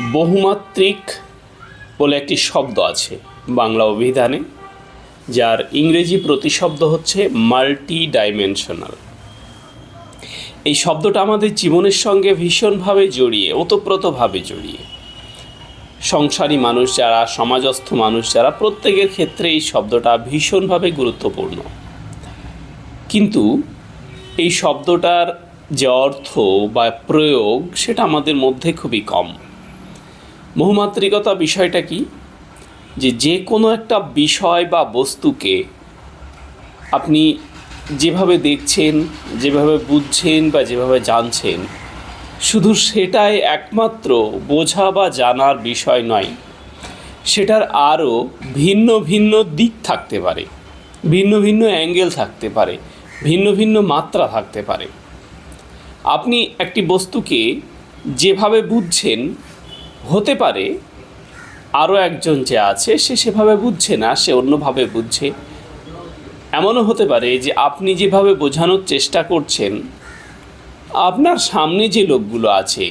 বহুমাত্রিক বলে একটি শব্দ আছে বাংলা অভিধানে, যার ইংরেজি প্রতিশব্দ হচ্ছে মাল্টি ডাইমেনশনাল এই শব্দটা আমাদের জীবনের সঙ্গে ভীষণভাবে জড়িয়ে, ওতপ্রোতভাবে জড়িয়ে। সংসারী মানুষ যারা, সমাজস্থ মানুষ যারা, প্রত্যেকের ক্ষেত্রে এই শব্দটা ভীষণভাবে গুরুত্বপূর্ণ। কিন্তু এই শব্দটার যে অর্থ বা প্রয়োগ, সেটা আমাদের মধ্যে খুবই কম। বহুমাত্রিকতা বিষয়টা কি? যে যে কোনো একটা বিষয় বা বস্তুকে আপনি যেভাবে দেখছেন, যেভাবে বুঝছেন বা যেভাবে জানছেন, শুধু সেটাই একমাত্র বোঝা বা জানার বিষয় নয়, সেটার আরও ভিন্ন ভিন্ন দিক থাকতে পারে, ভিন্ন ভিন্ন অ্যাঙ্গেল থাকতে পারে, ভিন্ন ভিন্ন মাত্রা থাকতে পারে। আপনি একটি বস্তুকে যেভাবে বুঝছেন হতে পারে, আরও একজন যে আছে, সে সেভাবে বুঝছে না, সে অন্যভাবে বুঝছে। এমনও হতে পারে যে আপনি যেভাবে বোঝানোর চেষ্টা করছেন, আপনার সামনে যে লোকগুলো আছে,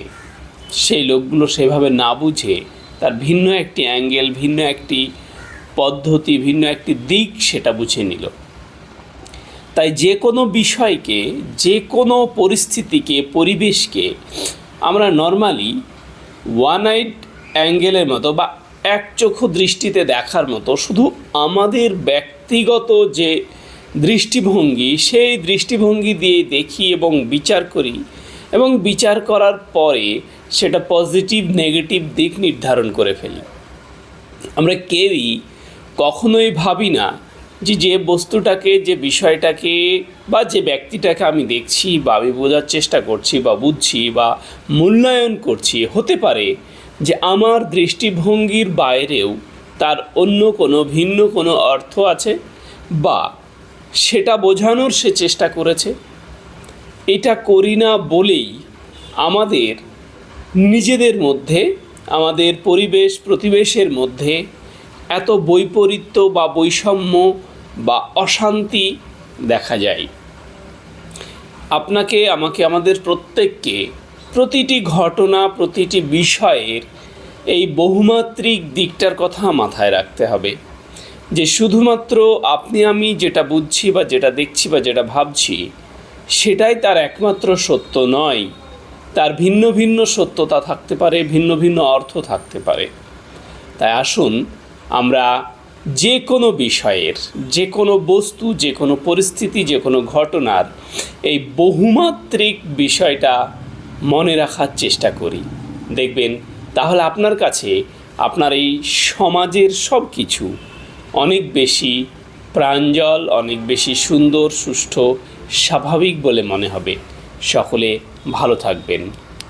সেই লোকগুলো সেভাবে না বুঝে, তার ভিন্ন একটি অ্যাঙ্গেল, ভিন্ন একটি পদ্ধতি, ভিন্ন একটি দিক সেটা বুঝে নিল। তাই যে কোনো বিষয়কে, যে কোনো পরিস্থিতিকে, পরিবেশকে আমরা নর্মালি ওয়ান আইড অ্যাঙ্গেলের মতো বা এক চক্ষু দৃষ্টিতে দেখার মতো শুধু আমাদের ব্যক্তিগত যে দৃষ্টিভঙ্গি, সেই দৃষ্টিভঙ্গি দিয়ে দেখি এবং বিচার করি এবং বিচার করার পরে সেটা পজিটিভ নেগেটিভ দিক নির্ধারণ করে ফেলি। আমরা কেউই কখনোই ভাবি না যে যে বস্তুটাকে, যে বিষয়টাকে বা যে ব্যক্তিটাকে আমি দেখছি বা আমি বোঝার চেষ্টা করছি বা বুঝছি বা মূল্যায়ন করছি, হতে পারে যে আমার দৃষ্টিভঙ্গির বাইরেও তার অন্য কোনো ভিন্ন কোনো অর্থ আছে বা সেটা বোঝানোর সে চেষ্টা করেছে। এটা করি না বলেই আমাদের নিজেদের মধ্যে, আমাদের পরিবেশ, প্রতিবেশের মধ্যে এত বৈপরীত্য বা বৈষম্য বা অশান্তি দেখা যায়। আপনাকে, আমাকে, আমাদের প্রত্যেককে প্রতিটি ঘটনা, প্রতিটি বিষয়ের এই বহুমাত্রিক দিকটার কথা মাথায় রাখতে হবে। যে শুধুমাত্র আপনি, আমি যেটা বুঝছি বা যেটা দেখছি বা যেটা ভাবছি, সেটাই তার একমাত্র সত্য নয়। তার ভিন্ন ভিন্ন সত্যতা থাকতে পারে, ভিন্ন ভিন্ন অর্থ থাকতে পারে। তাই আসুন, আমরা যে কোনো বিষয়ের যে কোনো বস্তু যে কোনো পরিস্থিতি যে কোনো ঘটনার এই বহুমাত্রিক বিষয়টা মনে রাখার চেষ্টা করি। দেখবেন, তাহলে আপনার কাছে আপনার এই সমাজের সব কিছু অনেক বেশি প্রাঞ্জল, অনেক বেশি সুন্দর, সুষ্ঠু, স্বাভাবিক বলে মনে হবে। সকলে ভালো থাকবেন।